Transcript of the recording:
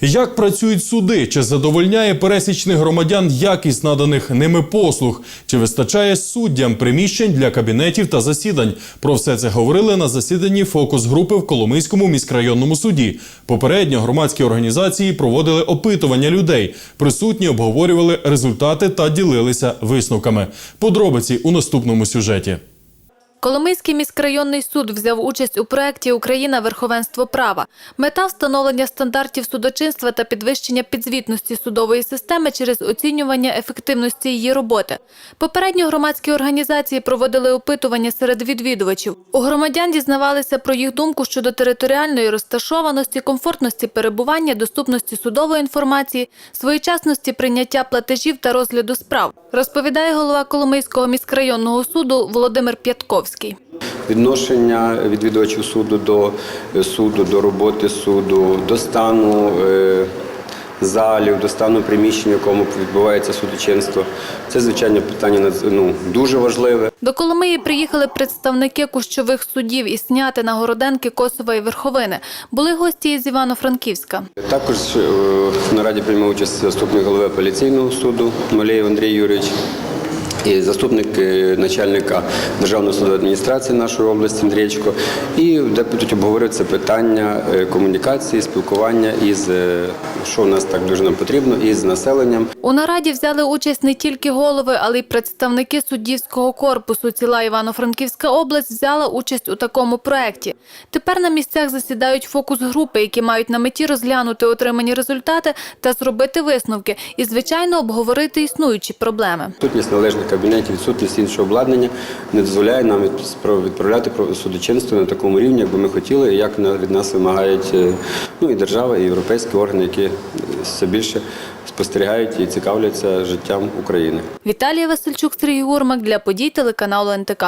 Як працюють суди? Чи задовольняє пересічних громадян якість наданих ними послуг? Чи вистачає суддям приміщень для кабінетів та засідань? Про все це говорили на засіданні фокус-групи в Коломийському міськрайонному суді. Попередньо громадські організації проводили опитування людей. Присутні обговорювали результати та ділилися висновками. Подробиці у наступному сюжеті. Коломийський міськрайонний суд взяв участь у проєкті Україна верховенство права. Мета встановлення стандартів судочинства та підвищення підзвітності судової системи через оцінювання ефективності її роботи. Попередньо громадські організації проводили опитування серед відвідувачів. У громадян дізнавалися про їх думку щодо територіальної розташованості, комфортності перебування, доступності судової інформації, своєчасності прийняття платежів та розгляду справ. Розповідає голова Коломийського міськрайонного суду Володимир П'ятковський. Відношення відвідувачів суду до е, суду, до роботи суду, до стану е, залів, до стану приміщення, в якому відбувається судочинство. Це звичайно питання ну, дуже важливе. До Коломиї приїхали представники кущових судів із Снятина, Городенки, Косова і Верховини. Були гості із Івано-Франківська. Також е, на раді приймав участь заступник голови апеляційного суду Малеєв Андрій Юрійович. І заступник е, начальника Державної судової адміністрації нашої області Андрійчко. І де будуть обговорюватися питання е, комунікації, спілкування із е, що в нас так дуже нам потрібно, із населенням. У нараді взяли участь не тільки голови, але й представники суддівського корпусу. Ціла Івано-Франківська область взяла участь у такому проєкті. Тепер на місцях засідають фокус-групи, які мають на меті розглянути отримані результати та зробити висновки і, звичайно, обговорити існуючі проблеми. Відсутність належних кабінетів, відсутність іншого обладнання не дозволяє нам відправляти судочинство на такому рівні, як би ми хотіли, і як від нас вимагають е, ну, і держава, і європейські органи, які е, все більше спостерігають і цікавляться життям України. Віталія Васильчук, Сергій Гурмак для подій телеканалу НТК.